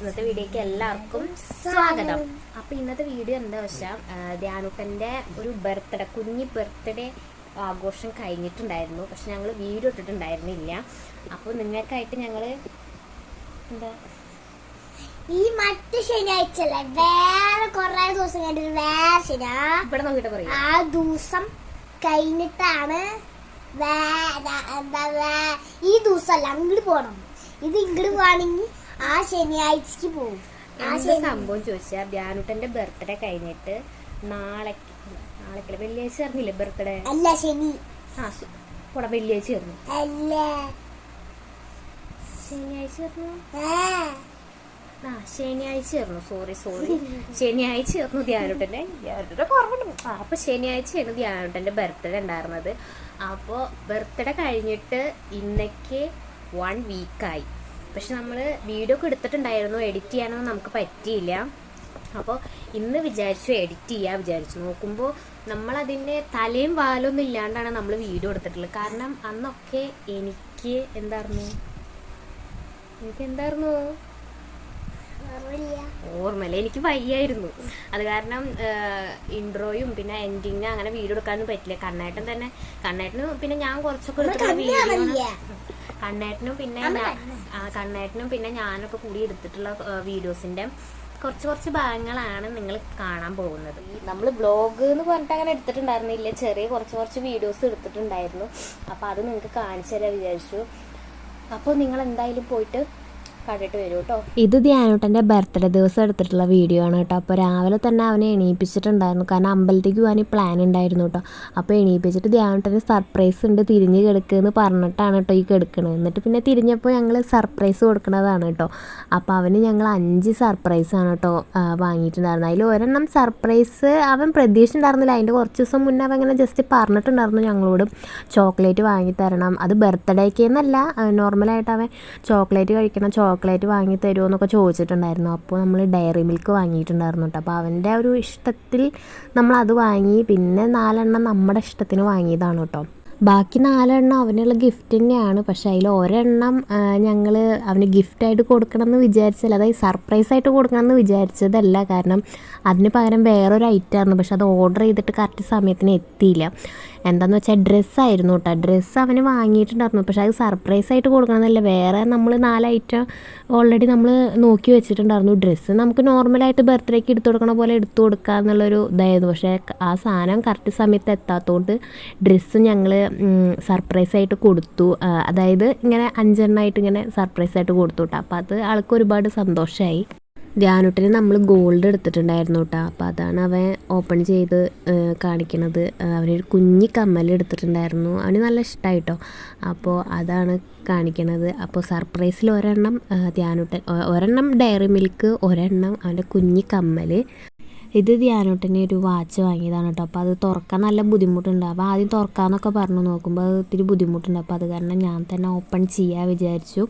ഇന്നത്തെ വീഡിയോക്ക് എല്ലാവർക്കും സ്വാഗതം. അപ്പൊ ഇന്നത്തെ വീഡിയോ എന്താ വെച്ചാൽ ധ്യാനുട്ടന്റെ ഒരു ബർത്ത്ഡേ കുഞ്ഞി ബർത്ത്ഡേ ആഘോഷം കഴിഞ്ഞിട്ടുണ്ടായിരുന്നു. പക്ഷെ ഞങ്ങൾ വീഡിയോ ഇട്ടിട്ടുണ്ടായിരുന്നില്ല. അപ്പോൾ നിങ്ങൾക്കായിട്ട് ഞങ്ങൾ എന്താ ഈ മറ്റു ശനിയാഴ്ച അല്ലേ വേറെ കൊറേ ദിവസം കഴിഞ്ഞിട്ട് വേറെ ശനി ആ- ഇവിടെ നോക്കിയിട്ട് പറയും. ആ ദിവസം കഴിഞ്ഞിട്ടാണ് ഈ എന്താ ഈ ദിവസമല്ല അങ്ങോട്ട് പോണം. ഇത് ഇങ്ങോട്ട് പോവാണെങ്കിൽ ആ ശനിയാഴ്ചക്ക് പോകും ആ സംഭവം ചോദിച്ചാൽ ധ്യാനുട്ടന്റെ ബർത്ത്ഡേ കഴിഞ്ഞിട്ട് നാളെ നാളെ വെള്ളിയാഴ്ച ചേർന്നില്ലേ ബർത്ത്ഡേ? അല്ല ശനി. ആ പോടാ വെള്ളിയാഴ്ച ചേർന്നു അല്ല. ശനിയാഴ്ച ചേർന്നു. ആ ശനിയാഴ്ച ആയിരുന്നു. സോറി സോറി ശനിയാഴ്ച ആയിരുന്നു ധ്യാനുട്ടന്റെ ധ്യാനുട്ടന്റെ കുറവുണ്ട് ആ അപ്പോൾ ശനിയാഴ്ചയാണ് ധ്യാനുട്ടന്റെ ബർത്ത്ഡേ ഉണ്ടായിരുന്നത്. അപ്പോൾ ബർത്ത്ഡേ കഴിഞ്ഞിട്ട് ഇന്നേക്ക് വൺ വീക്കായി പക്ഷെ നമ്മൾ വീഡിയോ ഒക്കെ എടുത്തിട്ടുണ്ടായിരുന്നു. എഡിറ്റ് ചെയ്യാനൊന്നും നമുക്ക് പറ്റിയില്ല. അപ്പോൾ ഇന്ന് വിചാരിച്ചു എഡിറ്റ് ചെയ്യാൻ വിചാരിച്ചു നോക്കുമ്പോൾ നമ്മളതിന്റെ തലയും വാലൊന്നും ഇല്ലാണ്ടാണ് നമ്മൾ വീഡിയോ എടുത്തിട്ടുള്ളത്. കാരണം അന്നൊക്കെ എനിക്ക് എന്തായിരുന്നു എനിക്ക് എന്തായിരുന്നു ഓർമ്മയില്ല. ഓർമ്മയില്ല. എനിക്ക് വയ്യായിരുന്നു. അത് കാരണം ഇൻട്രോയും പിന്നെ എൻഡിങ് അങ്ങനെ വീഡിയോ എടുക്കാനൊന്നും പറ്റില്ല. കണ്ണേട്ടൻ തന്നെ കണ്ണേട്ടന് പിന്നെ ഞാൻ കുറച്ചൊക്കെ വീഡിയോ. കണ്ണേട്ടനും പിന്നെ ആ, കണ്ണേട്ടനും പിന്നെ ഞാനൊക്കെ കൂടി എടുത്തിട്ടുള്ള വീഡിയോസിന്റെ കുറച്ച് കുറച്ച് ഭാഗങ്ങളാണ് നിങ്ങൾ കാണാൻ പോകുന്നത്. നമ്മൾ ബ്ലോഗ് എന്ന് പറഞ്ഞിട്ട് അങ്ങനെ എടുത്തിട്ടുണ്ടായിരുന്നില്ല. ചെറിയ കുറച്ച് കുറച്ച് വീഡിയോസ് എടുത്തിട്ടുണ്ടായിരുന്നു. അപ്പോൾ അത് നിങ്ങൾക്ക് കാണിച്ചു തരാൻ വിചാരിച്ചു. അപ്പോൾ നിങ്ങൾ എന്തായാലും പോയിട്ട് കണ്ടിട്ട് വരൂ കേട്ടോ ഇത് ധ്യാനോട്ടന്റെ ബർത്ത്ഡേ ദിവസം എടുത്തിട്ടുള്ള വീഡിയോ ആണ് കേട്ടോ അപ്പോൾ രാവിലെ തന്നെ അവനെ എണീപ്പിച്ചിട്ടുണ്ടായിരുന്നു. കാരണം അമ്പലത്തേക്ക് പോകാൻ പ്ലാൻ ഉണ്ടായിരുന്നു കേട്ടോ അപ്പോൾ എണീപ്പിച്ചിട്ട് ധ്യാനോട്ടന് സർപ്രൈസ് ഉണ്ട് തിരിഞ്ഞ് കിടക്കുമെന്ന് പറഞ്ഞിട്ടാണ് കേട്ടോ ഈ കിടക്കുന്നത് എന്നിട്ട് പിന്നെ തിരിഞ്ഞപ്പോൾ ഞങ്ങൾ സർപ്രൈസ് കൊടുക്കുന്നതാണ് കേട്ടോ അപ്പോൾ അവന് ഞങ്ങൾ അഞ്ച് സർപ്രൈസാണ് കേട്ടോ വാങ്ങിയിട്ടുണ്ടായിരുന്നത്. അതിൽ ഒരെണ്ണം സർപ്രൈസ് അവൻ പ്രതീക്ഷിച്ചിട്ടുണ്ടായിരുന്നില്ല. അതിന്റെ കുറച്ച് ദിവസം മുന്നേ അവൻ ഇങ്ങനെ ജസ്റ്റ് പറഞ്ഞിട്ടുണ്ടായിരുന്നു ഞങ്ങളോട് ചോക്ലേറ്റ് വാങ്ങി തരണം അത് ബർത്ത്ഡേക്ക് എന്നല്ല നോർമലായിട്ട് അവൻ ചോക്ലേറ്റ് കഴിക്കണം ചോക്ലേറ്റ് വാങ്ങി തരുമോ എന്നൊക്കെ ചോദിച്ചിട്ടുണ്ടായിരുന്നു. അപ്പോൾ നമ്മൾ ഡയറി മിൽക്ക് വാങ്ങിയിട്ടുണ്ടായിരുന്നു കേട്ടോ. അപ്പോൾ അവന്റെ ഒരു ഇഷ്ടത്തിൽ നമ്മൾ അത് വാങ്ങി. പിന്നെ നാലെണ്ണം നമ്മുടെ ഇഷ്ടത്തിന് വാങ്ങിയതാണ് കേട്ടോ. ബാക്കി നാലെണ്ണം അവനുള്ള ഗിഫ്റ്റ് തന്നെയാണ്. പക്ഷേ അതിൽ ഒരെണ്ണം ഞങ്ങൾ അവന് ഗിഫ്റ്റായിട്ട് കൊടുക്കണം എന്ന് വിചാരിച്ചല്ല അതായത് സർപ്രൈസ് ആയിട്ട് കൊടുക്കണം എന്ന് വിചാരിച്ചതല്ല. കാരണം അതിന് പകരം വേറൊരു ഐറ്റമായിരുന്നു പക്ഷെ അത് ഓർഡർ ചെയ്തിട്ട് കറക്റ്റ് സമയത്തിന് എത്തിയില്ല. എന്താന്ന് വെച്ചാൽ ഡ്രസ്സായിരുന്നു കേട്ടോ ഡ്രസ്സ് അവന് വാങ്ങിയിട്ടുണ്ടായിരുന്നു. പക്ഷെ അത് സർപ്രൈസ് ആയിട്ട് കൊടുക്കണമെന്നല്ല വേറെ നമ്മൾ നാല് ഐറ്റം ഓൾറെഡി നമ്മൾ നോക്കി വെച്ചിട്ടുണ്ടായിരുന്നു. ഡ്രസ്സ് നമുക്ക് നോർമലായിട്ട് ബർത്ത്ഡേക്ക് എടുത്തു കൊടുക്കണ പോലെ എടുത്തു കൊടുക്കുക എന്നുള്ളൊരു ഇതായിരുന്നു. പക്ഷേ ആ സാധനം കറക്റ്റ് സമയത്ത് എത്താത്തതുകൊണ്ട് ഡ്രസ്സ് ഞങ്ങൾ സർപ്രൈസ് ആയിട്ട് കൊടുത്തു. അതായത് ഇങ്ങനെ അഞ്ചെണ്ണമായിട്ട് ഇങ്ങനെ സർപ്രൈസ് ആയിട്ട് കൊടുത്തു കേട്ടോ അപ്പോൾ അത് ആൾക്ക് ഒരുപാട് സന്തോഷമായി ധ്യാനുട്ടിന് നമ്മൾ ഗോൾഡ് എടുത്തിട്ടുണ്ടായിരുന്നു കേട്ടോ അപ്പോൾ അതാണ് അവൻ ഓപ്പൺ ചെയ്ത് കാണിക്കണത്. അവനൊരു കുഞ്ഞി കമ്മൽ എടുത്തിട്ടുണ്ടായിരുന്നു. അവന് നല്ല ഇഷ്ടമായിട്ടോ അപ്പോൾ അതാണ് കാണിക്കണത്. അപ്പോൾ സർപ്രൈസിൽ ഒരെണ്ണം ധ്യാനുട്ടൻ ഒരെണ്ണം ഡയറി മിൽക്ക് ഒരെണ്ണം അവന്റെ കുഞ്ഞി കമ്മൽ ഇത് ധ്യാനോട്ടനെ ഒരു വാച്ച് വാങ്ങിയതാണ് കേട്ടോ. അപ്പോൾ അത് തുറക്കാൻ നല്ല ബുദ്ധിമുട്ടുണ്ട്. അപ്പോൾ ആദ്യം തുറക്കാമെന്നൊക്കെ പറഞ്ഞു നോക്കുമ്പോൾ അത് ഇത്തിരി ബുദ്ധിമുട്ടുണ്ട്. അപ്പോൾ അത് കാരണം ഞാൻ തന്നെ ഓപ്പൺ ചെയ്യാൻ വിചാരിച്ചു.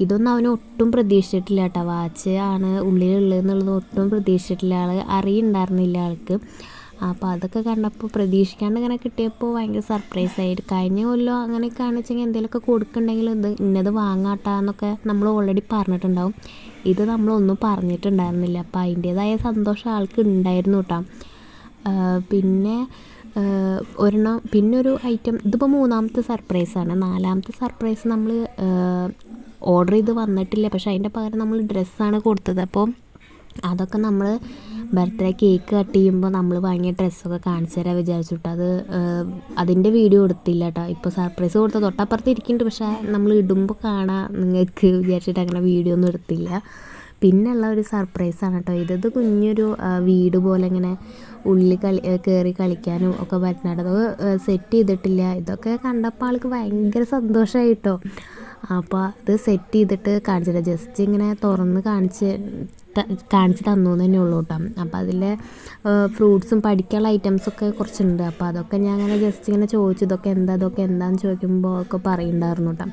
ഇതൊന്നും അവന് ഒട്ടും പ്രതീക്ഷിച്ചിട്ടില്ല കേട്ടോ. വാച്ച് ആണ് ഉള്ളിലുള്ളതെന്നുള്ളത് ഒട്ടും പ്രതീക്ഷിച്ചിട്ടില്ല. ആൾ അറിയുണ്ടായിരുന്നില്ല ആൾക്ക്. അപ്പോൾ അതൊക്കെ കണ്ടപ്പോൾ പ്രതീക്ഷിക്കാണ്ട് ഇങ്ങനെ കിട്ടിയപ്പോൾ ഭയങ്കര സർപ്രൈസ് ആയിട്ട് കഴിഞ്ഞ കൊല്ലം അങ്ങനെയൊക്കെ കാണിച്ചെങ്കിൽ എന്തെങ്കിലുമൊക്കെ കൊടുക്കുന്നുണ്ടെങ്കിൽ ഇത് ഇന്നത് വാങ്ങാട്ടാന്നൊക്കെ നമ്മൾ ഓൾറെഡി പറഞ്ഞിട്ടുണ്ടാവും. ഇത് നമ്മളൊന്നും പറഞ്ഞിട്ടുണ്ടായിരുന്നില്ല. അപ്പം അതിന്റേതായ സന്തോഷം ആൾക്ക് ഉണ്ടായിരുന്നു കേട്ടോ പിന്നെ ഒരെണ്ണം പിന്നെ ഒരു ഐറ്റം ഇതിപ്പോൾ മൂന്നാമത്തെ സർപ്രൈസാണ് നാലാമത്തെ സർപ്രൈസ് നമ്മൾ ഓർഡർ ചെയ്ത് വന്നിട്ടില്ല. പക്ഷേ അതിന്റെ പകരം നമ്മൾ ഡ്രസ്സാണ് കൊടുത്തത്. അപ്പോൾ അതൊക്കെ നമ്മൾ ബർത്ത്ഡേ കേക്ക് കട്ട് ചെയ്യുമ്പോൾ നമ്മൾ വാങ്ങിയ ഡ്രസ്സൊക്കെ കാണിച്ചു തരാൻ വിചാരിച്ചിട്ട് അത് അതിന്റെ വീഡിയോ എടുത്തില്ല കേട്ടോ ഇപ്പോൾ സർപ്രൈസ് കൊടുത്ത തൊട്ടപ്പുറത്ത് ഇരിക്കുന്നുണ്ട് പക്ഷേ നമ്മൾ ഇടുമ്പോൾ കാണാം നിങ്ങൾക്ക് വിചാരിച്ചിട്ട് അങ്ങനെ വീഡിയോ ഒന്നും എടുത്തില്ല. പിന്നെയുള്ള ഒരു സർപ്രൈസാണ് കേട്ടോ ഇതത് കുഞ്ഞൊരു വീട് പോലെ ഇങ്ങനെ ഉള്ളിൽ കളി കയറി കളിക്കാനും ഒക്കെ പറ്റുന്നുണ്ട്. അത് സെറ്റ് ചെയ്തിട്ടില്ല. ഇതൊക്കെ കണ്ടപ്പോൾ ആൾക്ക് ഭയങ്കര സന്തോഷമായി കേട്ടോ അപ്പോൾ അത് സെറ്റ് ചെയ്തിട്ട് കാണിച്ചില്ല ജസ്റ്റ് ഇങ്ങനെ തുറന്ന് കാണിച്ച് കാണിച്ച് തന്നു എന്ന് തന്നെ ഉള്ളൂ കേട്ടോ അപ്പോൾ അതിൽ ഫ്രൂട്ട്സും പഠിക്കാനുള്ള ഐറ്റംസൊക്കെ കുറച്ചുണ്ട്. അപ്പോൾ അതൊക്കെ ഞാൻ അങ്ങനെ ജസ്റ്റ് ഇങ്ങനെ ചോദിച്ചു ഇതൊക്കെ എന്താ ഇതൊക്കെ എന്താന്ന് ചോദിക്കുമ്പോൾ ഒക്കെ പറയുന്നുണ്ടായിരുന്നു കേട്ടോ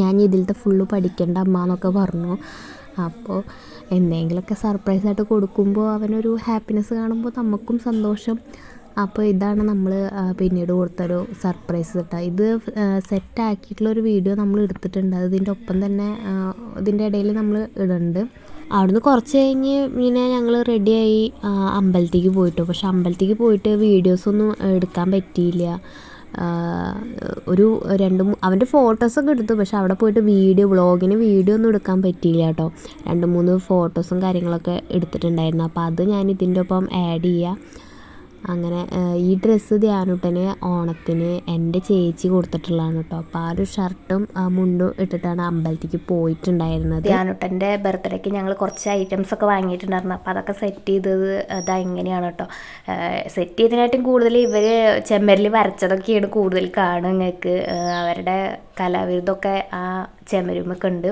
ഞാൻ ഇതിലത്തെ ഫുള്ള് പഠിക്കേണ്ട അമ്മ എന്നൊക്കെ പറഞ്ഞു. അപ്പോൾ എന്തെങ്കിലുമൊക്കെ സർപ്രൈസായിട്ട് കൊടുക്കുമ്പോൾ അവനൊരു ഹാപ്പിനെസ് കാണുമ്പോൾ നമുക്കും സന്തോഷം. അപ്പോൾ ഇതാണ് നമ്മൾ പിന്നീട് കൊടുത്തൊരു സർപ്രൈസ് കേട്ടോ ഇത് സെറ്റാക്കിയിട്ടുള്ളൊരു വീഡിയോ നമ്മൾ എടുത്തിട്ടുണ്ട്. അത് ഇതിന്റെ ഒപ്പം തന്നെ ഇതിന്റെ ഇടയിൽ നമ്മൾ ഇടുന്നുണ്ട് അവിടുന്ന് കുറച്ച് കഴിഞ്ഞ് പിന്നെ ഞങ്ങൾ റെഡിയായി അമ്പലത്തേക്ക് പോയിട്ടു. പക്ഷെ അമ്പലത്തേക്ക് പോയിട്ട് വീഡിയോസൊന്നും എടുക്കാൻ പറ്റിയില്ല. ഒരു രണ്ട് അവന്റെ ഫോട്ടോസൊക്കെ എടുത്തു. പക്ഷെ അവിടെ പോയിട്ട് വീഡിയോ വ്ളോഗിന് വീഡിയോ ഒന്നും എടുക്കാൻ പറ്റിയില്ല കേട്ടോ. രണ്ട് മൂന്ന് ഫോട്ടോസും കാര്യങ്ങളൊക്കെ എടുത്തിട്ടുണ്ടായിരുന്നു. അപ്പോൾ അത് ഞാൻ ഇതിന്റെ ഒപ്പം ആഡ് ചെയ്യാം. അങ്ങനെ ഈ ഡ്രസ്സ് ധ്യാനുട്ടന് ഓണത്തിന് എന്റെ ചേച്ചി കൊടുത്തിട്ടുള്ളതാണ് കേട്ടോ അപ്പോൾ ആ ഒരു ഷർട്ടും മുണ്ടും ഇട്ടിട്ടാണ് അമ്പലത്തിക്ക് പോയിട്ടുണ്ടായിരുന്നത്. ധ്യാനുട്ടന്റെ ബർത്ത്ഡേക്ക് ഞങ്ങൾ കുറച്ച് ഐറ്റംസ് ഒക്കെ വാങ്ങിയിട്ടുണ്ടായിരുന്നു. അപ്പോൾ അതൊക്കെ സെറ്റ് ചെയ്തത് അതാ ഇങ്ങനെയാണ് കേട്ടോ സെറ്റ് ചെയ്തതിനായിട്ടും കൂടുതൽ ഇവർ ചെമ്മരിൽ വരച്ചതൊക്കെയാണ് കൂടുതൽ കാണുക നിങ്ങൾക്ക്. അവരുടെ കലാവിരുദ്ധമൊക്കെ ആ ചെമരുമൊക്കെ ഉണ്ട്.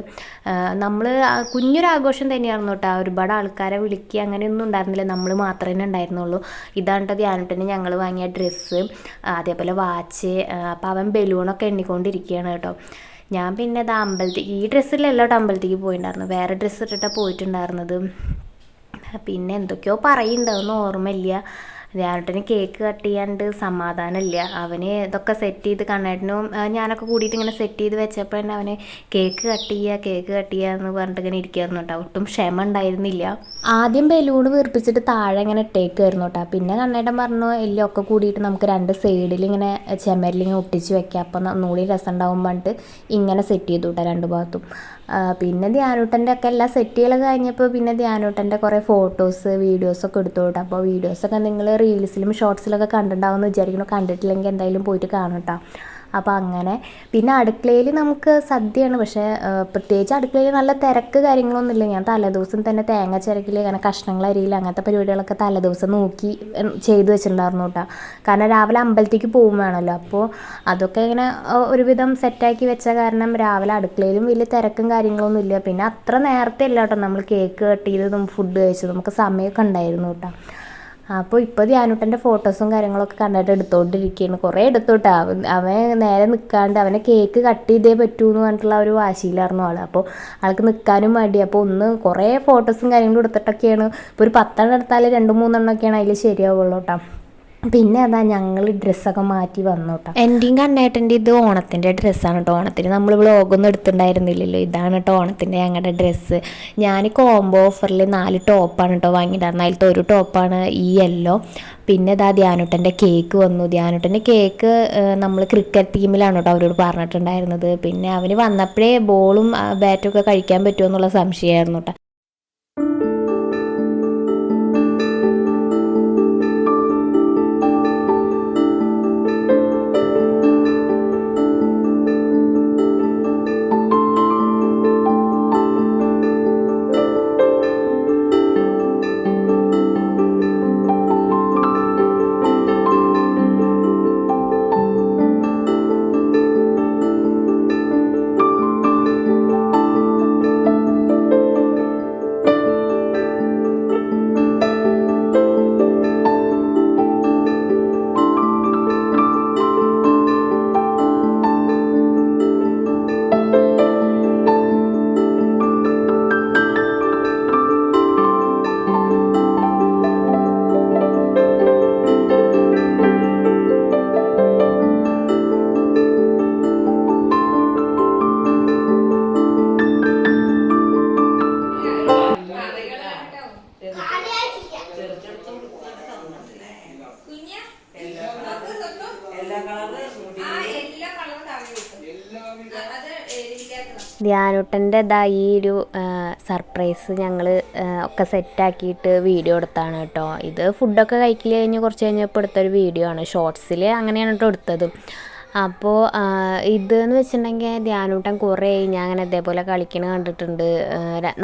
നമ്മൾ കുഞ്ഞൊരാഘോഷം തന്നെയായിരുന്നു കേട്ടോ. ഒരുപാട് ആൾക്കാരെ വിളിക്കുക അങ്ങനെയൊന്നും ഉണ്ടായിരുന്നില്ല. നമ്മൾ മാത്രമേ ഉണ്ടായിരുന്നുള്ളൂ. ഇതാണ് ധ്യാനത്തിന് ഞങ്ങൾ വാങ്ങിയ ഡ്രസ്സ് അതേപോലെ വാച്ച് അപ്പോൾ അവൻ ബലൂണൊക്കെ എണ്ണിക്കൊണ്ടിരിക്കുകയാണ് കേട്ടോ. ഞാൻ പിന്നെ അത് അമ്പലത്തേക്ക് ഈ ഡ്രസ്സിലല്ല അമ്പലത്തേക്ക് പോയിട്ടുണ്ടായിരുന്നു വേറെ ഡ്രസ്സ് ഇട്ടിട്ടാണ് പോയിട്ടുണ്ടായിരുന്നത്. പിന്നെ എന്തൊക്കെയോ പറയുന്നുണ്ടാവുന്ന ഓർമ്മയില്ല. ധ്യാനട്ടന് കേക്ക് കട്ട് ചെയ്യാണ്ട് സമാധാനമില്ല. അവന് ഇതൊക്കെ സെറ്റ് ചെയ്ത് കണ്ണേട്ടനും ഞാനൊക്കെ കൂടിയിട്ട് ഇങ്ങനെ സെറ്റ് ചെയ്ത് വെച്ചപ്പോൾ തന്നെ അവന് കേക്ക് കട്ട് ചെയ്യുക കേക്ക് കട്ട് ചെയ്യുക എന്ന് പറഞ്ഞിട്ട് ഇങ്ങനെ ഇരിക്കുകയായിരുന്നു കേട്ടോ. ഒട്ടും ക്ഷമ ഉണ്ടായിരുന്നില്ല. ആദ്യം ബലൂൺ വീർപ്പിച്ചിട്ട് താഴെ ഇങ്ങനെ ഇട്ടേക്കുമായിരുന്നു കേട്ടോ. പിന്നെ കണ്ണേട്ടൻ പറഞ്ഞു എല്ലാം ഒക്കെ കൂടിയിട്ട് നമുക്ക് രണ്ട് സൈഡിൽ ഇങ്ങനെ ചെമ്മരിലിങ്ങനെ ഒട്ടിച്ച് വെക്കാം. അപ്പം ഒന്നുകൂടി രസം ഉണ്ടാവും പറഞ്ഞിട്ട് ഇങ്ങനെ സെറ്റ് ചെയ്തു കേട്ടോ രണ്ട് ഭാഗത്തും. പിന്നെ ധ്യാനൂട്ടന്റെ ഒക്കെ എല്ലാ സെറ്റുകളൊക്കെ കഴിഞ്ഞപ്പോൾ പിന്നെ ധ്യാനൂട്ടന്റെ കുറേ ഫോട്ടോസ് വീഡിയോസൊക്കെ എടുത്തു കേട്ടോ. അപ്പോൾ വീഡിയോസൊക്കെ നിങ്ങൾ റീൽസിലും ഷോർട്സിലൊക്കെ കണ്ടിട്ടുണ്ടാവുമെന്ന് വിചാരിക്കുന്നു. കണ്ടിട്ടില്ലെങ്കിൽ എന്തായാലും പോയിട്ട് കാണും കേട്ടോ. അപ്പോൾ അങ്ങനെ. പിന്നെ അടുക്കളയിൽ നമുക്ക് സദ്യയാണ്. പക്ഷേ പ്രത്യേകിച്ച് അടുക്കളയിൽ നല്ല തിരക്ക് കാര്യങ്ങളൊന്നുമില്ല. ഞാൻ തലേദിവസം തന്നെ തേങ്ങ ചിരക്കിൽ അങ്ങനെ കഷ്ണങ്ങൾ അരിയിൽ അങ്ങനത്തെ പരിപാടികളൊക്കെ തലേദിവസം നോക്കി ചെയ്തു വെച്ചിട്ടുണ്ടായിരുന്നു കേട്ടോ. കാരണം രാവിലെ അമ്പലത്തേക്ക് പോകും വേണമല്ലോ. അപ്പോൾ അതൊക്കെ ഇങ്ങനെ ഒരുവിധം സെറ്റാക്കി വെച്ച കാരണം രാവിലെ അടുക്കളയിലും വലിയ തിരക്കും കാര്യങ്ങളൊന്നും ഇല്ല പിന്നെ അത്ര നേരത്തെ ഇല്ല കേട്ടോ നമ്മൾ കേക്ക് കട്ട് ചെയ്തതും ഫുഡ് കഴിച്ചതും നമുക്ക് സമയമൊക്കെ ഉണ്ടായിരുന്നു കേട്ടോ. അപ്പോൾ ഇപ്പോൾ ധ്യാനുട്ടന്റെ ഫോട്ടോസും കാര്യങ്ങളൊക്കെ കണ്ടിട്ട് എടുത്തോണ്ടിരിക്കുകയാണ് കുറേ എടുത്തോട്ടെ. അവൻ അവൻ നേരെ നിൽക്കാണ്ട് അവനെ കേക്ക് കട്ട് ചെയ്തേ പറ്റൂ എന്ന് പറഞ്ഞിട്ടുള്ള ഒരു വാശിയിലായിരുന്നു ആൾ അപ്പോൾ ആൾക്ക് നിൽക്കാനും മടി. അപ്പോൾ ഒന്ന് കുറേ ഫോട്ടോസും കാര്യങ്ങളും എടുത്തിട്ടൊക്കെയാണ്. ഇപ്പോൾ ഒരു പത്തെണ്ണം എടുത്താൽ രണ്ട് മൂന്നെണ്ണമൊക്കെയാണ് അതിൽ ശരിയാവുള്ളൂ കേട്ടോ പിന്നെ അതാ ഞങ്ങൾ ഡ്രസ്സൊക്കെ മാറ്റി വന്നു കേട്ടോ എന്റെയും കണ്ണേട്ടന്റെ ഇത് ഓണത്തിന്റെ ഡ്രസ്സാണ് കേട്ടോ ഓണത്തിന്. നമ്മൾ വ്ളോഗൊന്നും എടുത്തിട്ടുണ്ടായിരുന്നില്ലല്ലോ ഇതാണ് കേട്ടോ ഓണത്തിന്റെ ഞങ്ങളുടെ ഡ്രസ്സ് ഞാൻ കോംബോ ഓഫറിൽ നാല് ടോപ്പാണ് കേട്ടോ വാങ്ങിയിട്ടുണ്ടായിരുന്നത് അതിലത്തെ ഒരു ടോപ്പാണ് ഈ യെല്ലോ പിന്നെ ഇതാ ധ്യാനുട്ടന്റെ കേക്ക് വന്നു. ധ്യാനുട്ടന്റെ കേക്ക് നമ്മൾ ക്രിക്കറ്റ് ടീമിലാണ് കേട്ടോ അവരോട് പറഞ്ഞിട്ടുണ്ടായിരുന്നത്. പിന്നെ അവന് വന്നപ്പോഴേ ബോളും ബാറ്റും ഒക്കെ കഴിക്കാൻ പറ്റുമോ എന്നുള്ള സംശയമായിരുന്നു കേട്ടോ ധ്യാനുട്ടന്റെ ഇതാ ഈ ഒരു സർപ്രൈസ് ഞങ്ങൾ ഒക്കെ സെറ്റാക്കിയിട്ട് വീഡിയോ എടുത്താണ് കേട്ടോ. ഇത് ഫുഡൊക്കെ കഴിക്കൽ കഴിഞ്ഞ് കുറച്ച് കഴിഞ്ഞപ്പോൾ എടുത്തൊരു വീഡിയോ ആണ്. ഷോർട്സിൽ അങ്ങനെയാണ് കേട്ടോ എടുത്തത്. അപ്പോൾ ഇതെന്ന് വെച്ചിട്ടുണ്ടെങ്കിൽ ധ്യാനൂട്ടൻ കുറേ ഞാൻ അങ്ങനെ ഇതേപോലെ കളിക്കണ കണ്ടിട്ടുണ്ട്.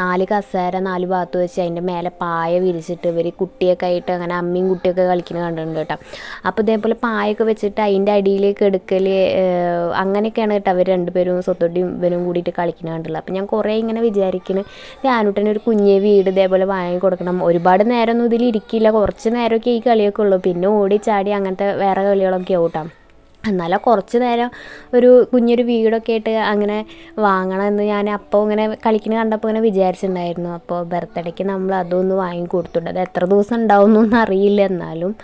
നാല് കസേര നാല് ഭാഗത്ത് വെച്ച് അതിന്റെ മേലെ പായ വിരിച്ചിട്ട് ഇവർ കുട്ടിയൊക്കെ ആയിട്ട് അങ്ങനെ അമ്മയും കുട്ടിയൊക്കെ കളിക്കണ കണ്ടിട്ടുണ്ട് കേട്ടോ. അപ്പോൾ ഇതേപോലെ പായൊക്കെ വെച്ചിട്ട് അതിന്റെ അടിയിലേക്ക് എടുക്കൽ അങ്ങനെയൊക്കെയാണ് കേട്ടോ അവർ രണ്ടുപേരും സ്വത്തൊട്ടിയും ഇവനും കൂടിയിട്ട് കളിക്കണ കണ്ടുള്ളത് അപ്പോൾ ഞാൻ കുറേ ഇങ്ങനെ വിചാരിക്കുന്നു ധ്യാനൂട്ടന്റെ ഒരു കുഞ്ഞെ വീട് ഇതേപോലെ വാങ്ങി കൊടുക്കണം. ഒരുപാട് നേരമൊന്നും ഇതിൽ ഇരിക്കില്ല. കുറച്ച് നേരമൊക്കെ ഈ കളിയൊക്കെ ഉള്ളൂ. പിന്നെ ഓടി ചാടി അങ്ങനത്തെ വേറെ കളികളൊക്കെ ആവും കേട്ടോ. എന്നാലും കുറച്ച് നേരം ഒരു കുഞ്ഞൊരു വീടൊക്കെ ആയിട്ട് അങ്ങനെ വാങ്ങണമെന്ന് ഞാൻ അപ്പോൾ ഇങ്ങനെ കളിക്കുന്ന കണ്ടപ്പോൾ ഇങ്ങനെ വിചാരിച്ചിട്ടുണ്ടായിരുന്നു അപ്പോൾ ബർത്ത്ഡേക്ക് നമ്മൾ അതൊന്ന് വാങ്ങി കൊടുത്തിട്ടുണ്ട്. അത് എത്ര ദിവസം ഉണ്ടാവും എന്നറിയില്ല അറിയില്ല എന്നാലും.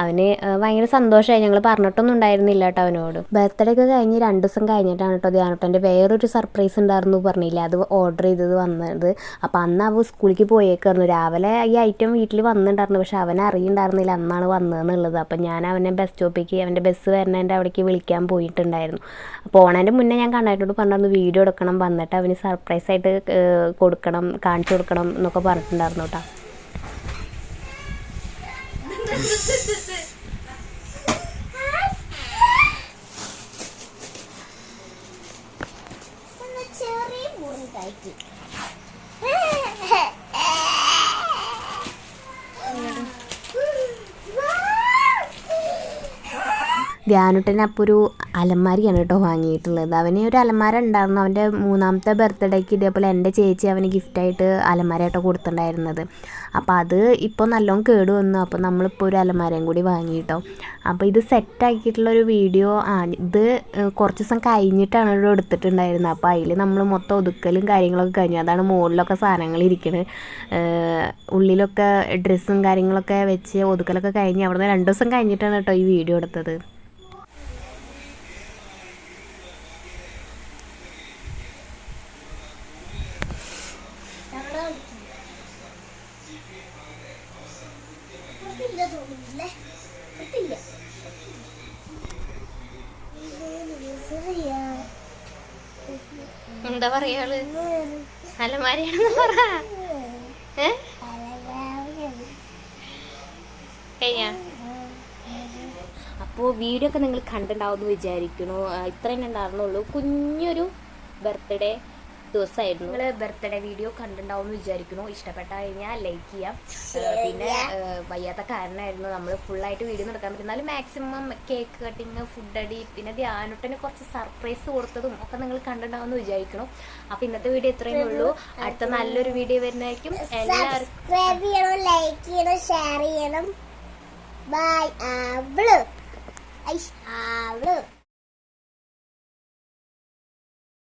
അവന് ഭയങ്കര സന്തോഷമായി. ഞങ്ങൾ പറഞ്ഞിട്ടൊന്നും ഉണ്ടായിരുന്നില്ല കേട്ടോ അവനോട്. ബർത്ത്ഡേ ഒക്കെ കഴിഞ്ഞ് രണ്ട് ദിവസം കഴിഞ്ഞിട്ടാണ് കേട്ടോ ധ്യാനട്ടന്റെ വേറൊരു സർപ്രൈസ് ഉണ്ടായിരുന്നു പറഞ്ഞില്ല? അത് ഓർഡർ ചെയ്തത് വന്നത്. അപ്പോൾ അന്ന് അവ സ്കൂളിലേക്ക് പോയേക്കായിരുന്നു. രാവിലെ ഈ ഐറ്റം വീട്ടിൽ വന്നിട്ടുണ്ടായിരുന്നു. പക്ഷെ അവനെ അറിയണ്ടായിരുന്നില്ല അന്നാണ് വന്നതെന്നുള്ളത്. അപ്പം ഞാൻ അവനെ ബസ് സ്റ്റോപ്പിലേക്ക് അവന്റെ ബസ് വരുന്നതിന്റെ അവിടേക്ക് വിളിക്കാൻ പോയിട്ടുണ്ടായിരുന്നു. അപ്പോൾ ഓണേന്റെ മുന്നേ ഞാൻ കണ്ടായിട്ടോട് പറഞ്ഞു വീഡിയോ എടുക്കണം. വന്നിട്ട് അവന് സർപ്രൈസ് ആയിട്ട് കൊടുക്കണം കാണിച്ചു കൊടുക്കണം എന്നൊക്കെ പറഞ്ഞിട്ടുണ്ടായിരുന്നു കേട്ടോ. 哎呀 ധ്യാനുട്ടന് അപ്പോൾ ഒരു അലമാരിയാണ് കേട്ടോ വാങ്ങിയിട്ടുള്ളത്. അവന് ഒരു അലമാര ഉണ്ടായിരുന്നു. അവന്റെ മൂന്നാമത്തെ ബർത്ത്ഡേക്ക് ഇതേപോലെ എന്റെ ചേച്ചി അവന് ഗിഫ്റ്റായിട്ട് അലമാര കേട്ടോ കൊടുത്തിട്ടുണ്ടായിരുന്നത്. അപ്പോൾ അത് ഇപ്പോൾ നല്ലോണം കേട് വന്നു. അപ്പോൾ നമ്മളിപ്പോൾ ഒരു അലമാരയും കൂടി വാങ്ങി വാങ്ങിയിട്ടോ അപ്പോൾ ഇത് സെറ്റാക്കിയിട്ടുള്ളൊരു വീഡിയോ ആ ഇത് കുറച്ച് ദിവസം കഴിഞ്ഞിട്ടാണ് ഇവിടെ എടുത്തിട്ടുണ്ടായിരുന്നത്. അപ്പോൾ അതിൽ നമ്മൾ മൊത്തം ഒതുക്കലും കാര്യങ്ങളൊക്കെ കഴിഞ്ഞു. അതാണ് മുകളിലൊക്കെ സാധനങ്ങൾ ഇരിക്കുന്നത് ഉള്ളിലൊക്കെ ഡ്രസ്സും കാര്യങ്ങളൊക്കെ വെച്ച് ഒതുക്കലൊക്കെ കഴിഞ്ഞ് അവിടുന്ന് രണ്ട് ദിവസം കഴിഞ്ഞിട്ടാണ് കേട്ടോ ഈ വീഡിയോ എടുത്തത്. എന്താ പറയാൾ അലമാരയാണെന്ന് പറ. അപ്പോൾ വീഡിയോ ഒക്കെ നിങ്ങൾ കണ്ടിട്ടുണ്ടാവുമെന്ന് വിചാരിക്കുന്നു. വിചാരിക്കണു ഇത്രയും ഉണ്ടായിരുന്നുള്ളൂ. കുഞ്ഞൊരു ബർത്ത്ഡേ ദിവസമായിരുന്നു നിങ്ങൾ ബർത്ത്ഡേ വീഡിയോ കണ്ടിട്ടുണ്ടാവുമെന്ന് വിചാരിക്കുന്നു. ഇഷ്ടപ്പെട്ട കഴിഞ്ഞാൽ ലൈക്ക് ചെയ്യാം. പിന്നെ വയ്യാത്ത കാരണമായിരുന്നു നമ്മൾ ഫുള്ളായിട്ട് വീഡിയോ നടക്കാൻ പറ്റും എന്നാലും മാക്സിമം കേക്ക് കട്ടിങ് ഫുഡ് അടി പിന്നെ ധ്യാനുട്ടന് കുറച്ച് സർപ്രൈസ് കൊടുത്തതും ഒക്കെ നിങ്ങൾ കണ്ടിട്ടുണ്ടാവുമെന്ന് വിചാരിക്കുന്നു. അപ്പോൾ ഇന്നത്തെ വീഡിയോ ഇത്രയേ ഉള്ളൂ. അടുത്ത നല്ലൊരു വീഡിയോ വരുന്നതായിരിക്കും. എല്ലാവർക്കും ലൈക്ക് ചെയ്യണം ഷെയർ ചെയ്യണം. ബൈ ആവൾ. ഐ ആവൾ.